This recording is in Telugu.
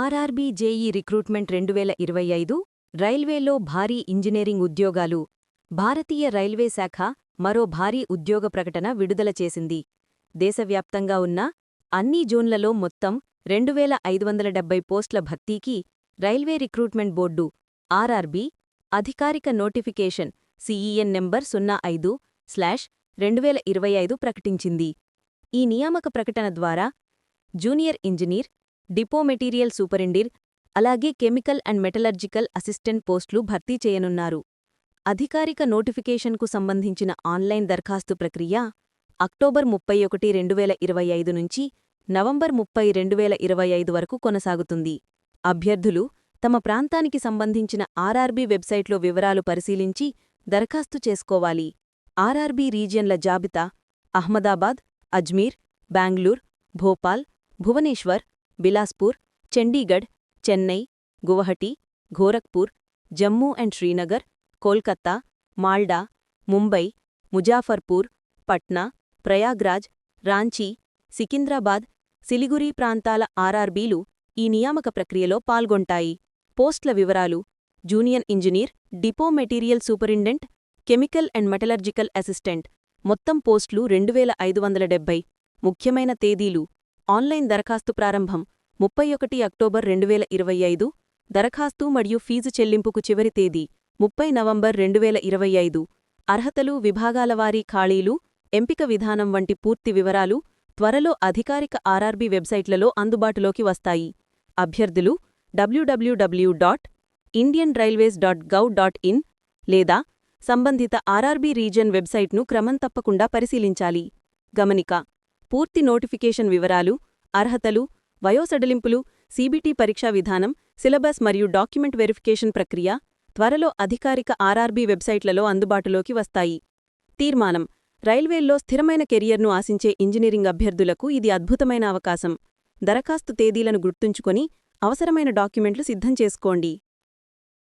ఆర్ఆర్బీ జేఈ రిక్రూట్మెంట్ రెండు వేల ఇరవై ఐదు రైల్వేలో భారీ ఇంజనీరింగ్ ఉద్యోగాలు భారతీయ రైల్వే శాఖ మరో భారీ ఉద్యోగ ప్రకటన విడుదల చేసింది. దేశవ్యాప్తంగా ఉన్న అన్ని జోన్లలో మొత్తం రెండు వేల ఐదు వందల డెబ్బై పోస్టుల భర్తీకి రైల్వే రిక్రూట్మెంట్ బోర్డు ఆర్ఆర్బీ అధికారిక నోటిఫికేషన్ సిఈఎన్ నెంబర్ సున్నా ఐదు స్లాష్ రెండువేల ఇరవై ఐదు ప్రకటించింది. ఈ నియామక ప్రకటన ద్వారా junior engineer depot material superintendent అలాగే కెమికల్ అండ్ మెటలర్జికల్ అసిస్టెంట్ పోస్టులు భర్తీ చేయనున్నారు. అధికారిక నోటిఫికేషన్కు సంబంధించిన ఆన్లైన్ దరఖాస్తు ప్రక్రియ అక్టోబర్ ముప్పై ఒకటి రెండు వేల ఇరవై ఐదు నుంచి నవంబర్ ముప్పై రెండు వేల ఇరవై ఐదు వరకు కొనసాగుతుంది. అభ్యర్థులు తమ ప్రాంతానికి సంబంధించిన ఆర్ఆర్బీ వెబ్సైట్లో వివరాలు పరిశీలించి దరఖాస్తు చేసుకోవాలి. ఆర్ఆర్బీ రీజియన్ల జాబితా అహ్మదాబాద్ అజ్మీర్ బెంగళూర్ భోపాల్ భువనేశ్వర్ బిలాస్పూర్ చండీగఢ్ చెన్నై గువహటి గోరఖ్పూర్ జమ్మూ అండ్ శ్రీనగర్ కోల్కత్తా మాల్డా ముంబై ముజాఫర్పూర్ పట్నా ప్రయాగ్రాజ్ రాంచీ సికింద్రాబాద్ సిలిగురి ప్రాంతాల ఆర్ఆర్బీలు ఈ నియామక ప్రక్రియలో పాల్గొంటాయి. పోస్ట్ల వివరాలు junior engineer depot material superintendent chemical and metallurgical assistant. మొత్తం పోస్టులు రెండు వేల ఐదు వందల డెబ్బై. ముఖ్యమైన తేదీలు ఆన్లైన్ దరఖాస్తు ప్రారంభం ముప్పై ఒకటి అక్టోబర్ రెండువేల ఇరవై ఐదు. దరఖాస్తు మరియు ఫీజు చెల్లింపుకు చివరి తేదీ ముప్పై నవంబర్ రెండువేల ఇరవై ఐదు. అర్హతలు విభాగాలవారీ ఖాళీలు ఎంపిక విధానం వంటి పూర్తి వివరాలు త్వరలో అధికారిక ఆర్ఆర్బీ వెబ్సైట్లలో అందుబాటులోకి వస్తాయి. అభ్యర్థులు WWW dot Indian railways dot gov dot in లేదా సంబంధిత ఆర్ఆర్బీ రీజన్ వెబ్సైట్ను క్రమం తప్పకుండా పరిశీలించాలి. గమనిక పూర్తి నోటిఫికేషన్ వివరాలు అర్హతలు వయోసడలింపులు సీబీటీ పరీక్షా విధానం సిలబస్ మరియు డాక్యుమెంట్ వెరిఫికేషన్ ప్రక్రియ త్వరలో అధికారిక ఆర్ఆర్బీ వెబ్సైట్లలో అందుబాటులోకి వస్తాయి. తీర్మానం. రైల్వేల్లో స్థిరమైన కెరియర్ను ఆశించే ఇంజనీరింగ్ అభ్యర్థులకు ఇది అద్భుతమైన అవకాశం. దరఖాస్తు తేదీలను గుర్తుంచుకొని అవసరమైన డాక్యుమెంట్లు సిద్ధం చేసుకోండి.